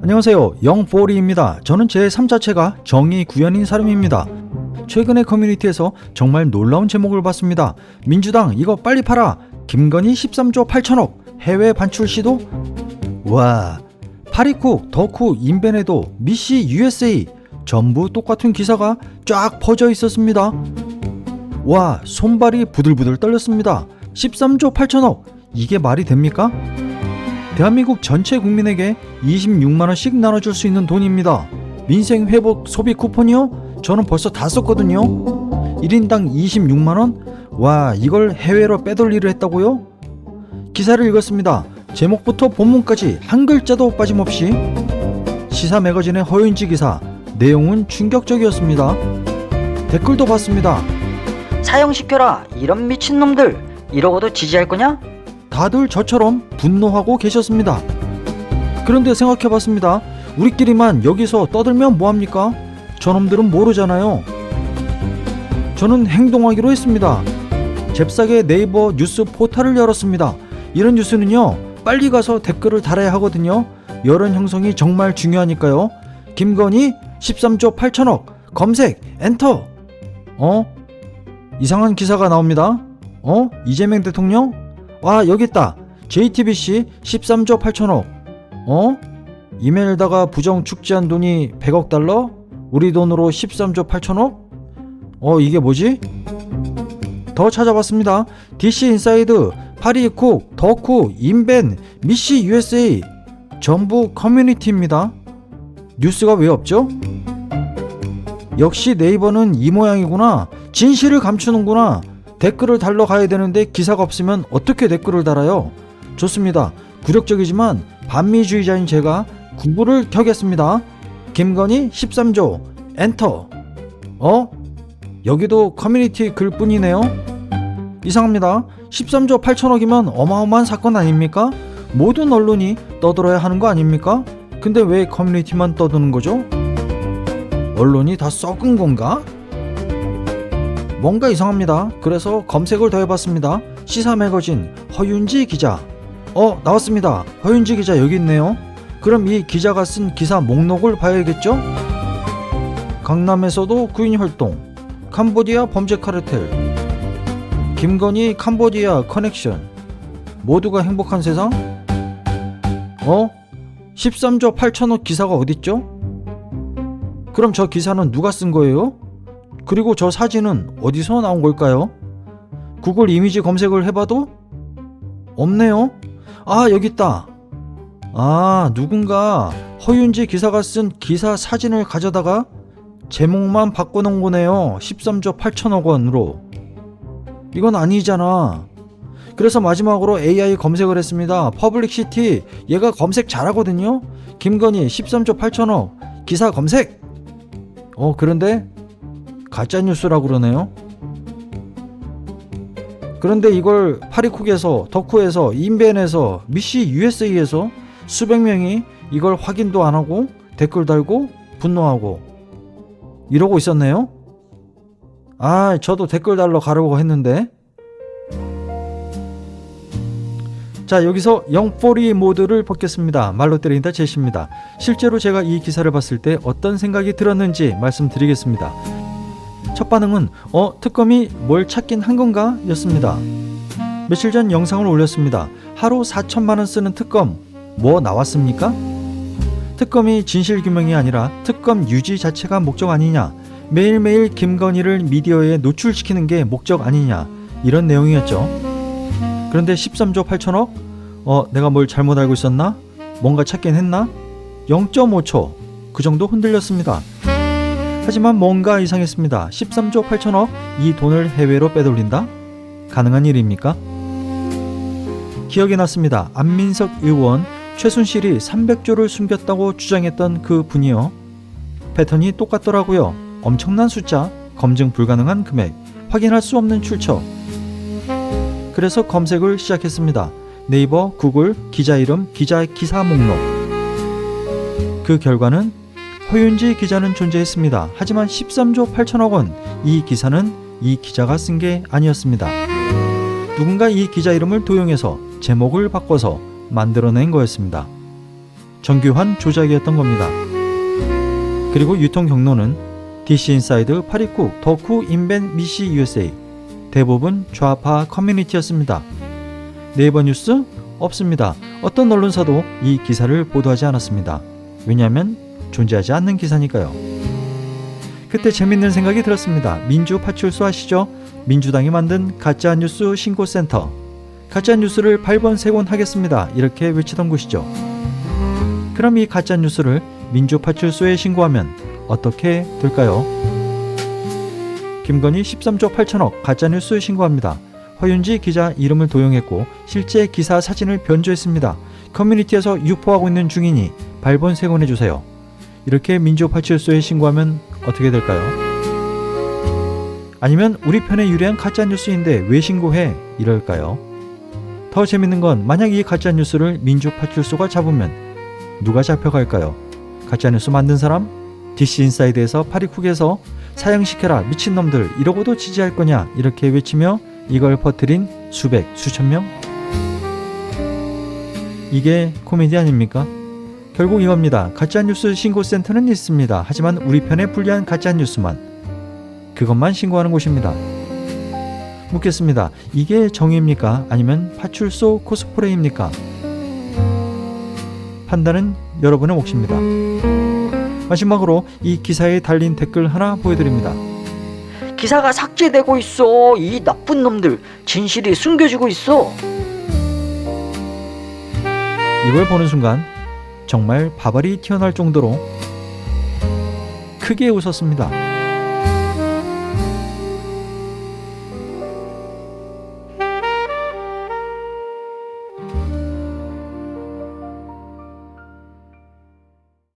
안녕하세요. 영포리입니다. 저는 제삶 자체가 정의 구현인 사람입니다. 최근에 커뮤니티에서 정말 놀라운 제목을 봤습니다. 민주당 이거 빨리 팔아. 김건희 13조 8천억 해외 반출 시도? 와, 파리쿡, 덕후, 인벤에도 미시 USA 전부 똑같은 기사가 쫙 퍼져 있었습니다. 와, 손발이 부들부들 떨렸습니다. 13조 8천억 이게 말이 됩니까? 대한민국 전체 국민에게 26만원씩 나눠줄 수 있는 돈입니다. 민생 회복 소비 쿠폰이요? 저는 벌써 다 썼거든요. 1인당 26만원? 와, 이걸 해외로 빼돌리를 했다고요? 기사를 읽었습니다. 제목부터 본문까지 한 글자도 빠짐없이 시사 매거진의 허윤지 기사 내용은 충격적이었습니다. 댓글도 봤습니다. 사형시켜라 이런 미친놈들 이러고도 지지할 거냐? 다들 저처럼 분노하고 계셨습니다. 그런데 생각해 봤습니다. 우리끼리만 여기서 떠들면 뭐합니까? 저놈들은 모르잖아요. 저는 행동하기로 했습니다. 잽싸게 네이버 뉴스 포털을 열었습니다. 이런 뉴스는요, 빨리 가서 댓글을 달아야 하거든요. 여론 형성이 정말 중요하니까요. 김건희 13조 8천억 검색 엔터. 어? 이상한 기사가 나옵니다. 어? 이재명 대통령? 와 여기 있다. JTBC 13조 8천억. 어? 이메일다가 부정 축지한 돈이 100억 달러? 우리 돈으로 13조 8천억? 어 이게 뭐지? 더 찾아봤습니다. DC 인사이드, 파리쿡, 덕후, 인벤, 미시 USA 전부 커뮤니티입니다. 뉴스가 왜 없죠? 역시 네이버는 이 모양이구나. 진실을 감추는구나. 댓글을 달러 가야 되는데 기사가 없으면 어떻게 댓글을 달아요? 좋습니다. 굴욕적이지만 반미주의자인 제가 구글을 켜겠습니다. 김건희 13조 엔터. 어? 여기도 커뮤니티 글뿐이네요. 이상합니다. 13조 8천억이면 어마어마한 사건 아닙니까? 모든 언론이 떠들어야 하는 거 아닙니까? 근데 왜 커뮤니티만 떠드는 거죠? 언론이 다 썩은 건가? 뭔가 이상합니다. 그래서 검색을 더 해봤습니다. 시사 매거진 허윤지 기자. 어 나왔습니다. 허윤지 기자 여기 있네요. 그럼 이 기자가 쓴 기사 목록을 봐야겠죠? 강남에서도 구인 활동, 캄보디아 범죄 카르텔, 김건희 캄보디아 커넥션, 모두가 행복한 세상? 어? 13조 8천억 기사가 어딨죠? 그럼 저 기사는 누가 쓴 거예요? 그리고 저 사진은 어디서 나온 걸까요? 구글 이미지 검색을 해봐도 없네요. 아 여기 있다. 아 누군가 허윤지 기사가 쓴 기사 사진을 가져다가 제목만 바꿔놓은 거네요. 13조 8천억 원으로. 이건 아니잖아. 그래서 마지막으로 AI 검색을 했습니다. 퍼블릭시티 얘가 검색 잘하거든요. 김건희 13조 8천억 기사 검색. 어 그런데 가짜 뉴스라고 그러네요. 그런데 이걸 파리쿡에서 덕후에서 인벤에서 미시 USA에서 수백 명이 이걸 확인도 안 하고 댓글 달고 분노하고 이러고 있었네요. 아, 저도 댓글 달러 가려고 했는데. 자, 여기서 영포리 모드를 벗겼습니다. 말로 때린다 제시입니다. 실제로 제가 이 기사를 봤을 때 어떤 생각이 들었는지 말씀드리겠습니다. 첫 반응은 어 특검이 뭘 찾긴 한 건가 였습니다. 며칠 전 영상을 올렸습니다. 하루 4천만 원 쓰는 특검 뭐 나왔습니까? 특검이 진실 규명이 아니라 특검 유지 자체가 목적 아니냐? 매일매일 김건희를 미디어에 노출시키는 게 목적 아니냐? 이런 내용이었죠. 그런데 13조 8천억? 어, 내가 뭘 잘못 알고 있었나? 뭔가 찾긴 했나? 0.5초. 그 정도 흔들렸습니다. 하지만 뭔가 이상했습니다. 13조 8천억 이 돈을 해외로 빼돌린다? 가능한 일입니까? 기억이 났습니다. 안민석 의원 최순실이 300조를 숨겼다고 주장했던 그 분이요. 패턴이 똑같더라고요. 엄청난 숫자, 검증 불가능한 금액, 확인할 수 없는 출처. 그래서 검색을 시작했습니다. 네이버, 구글, 기자 이름, 기자 기사 목록. 그 결과는 허윤지 기자는 존재했습니다. 하지만 13조 8천억 원 이 기사는 이 기자가 쓴 게 아니었습니다. 누군가 이 기자 이름을 도용해서 제목을 바꿔서 만들어낸 거였습니다. 정교한 조작이었던 겁니다. 그리고 유통 경로는 DC 인사이드, 파리쿡, 덕후, 인벤, 미시 USA 대부분 좌파 커뮤니티였습니다. 네이버 뉴스 없습니다. 어떤 언론사도 이 기사를 보도하지 않았습니다. 왜냐하면 존재하지 않는 기사니까요. 그때 재밌는 생각이 들었습니다. 민주 파출소 아시죠? 민주당이 만든 가짜 뉴스 신고센터. 가짜 뉴스를 발본색원 하겠습니다. 이렇게 외치던 곳이죠. 그럼 이 가짜 뉴스를 민주 파출소에 신고하면 어떻게 될까요? 김건희 13조 8천억 가짜 뉴스 신고합니다. 허윤지 기자 이름을 도용했고 실제 기사 사진을 변조했습니다. 커뮤니티에서 유포하고 있는 중이니 발본색원해 주세요. 이렇게 민주 파출소에 신고하면 어떻게 될까요? 아니면 우리 편에 유리한 가짜 뉴스인데 왜 신고해? 이럴까요? 더 재밌는 건 만약 이 가짜 뉴스를 민주 파출소가 잡으면 누가 잡혀갈까요? 가짜 뉴스 만든 사람? DC 인사이드에서 파리쿡에서 사형시켜라 미친놈들 이러고도 지지할 거냐 이렇게 외치며 이걸 퍼뜨린 수백 수천 명? 이게 코미디 아닙니까? 결국 이겁니다. 가짜뉴스 신고센터는 있습니다. 하지만 우리 편에 불리한 가짜뉴스만 그것만 신고하는 곳입니다. 묻겠습니다. 이게 정의입니까? 아니면 파출소 코스프레입니까? 판단은 여러분의 몫입니다. 마지막으로 이 기사에 달린 댓글 하나 보여드립니다. 기사가 삭제되고 있어. 이 나쁜 놈들 진실이 숨겨지고 있어. 이걸 보는 순간 정말 바발이 튀어나올 정도로 크게 웃었습니다.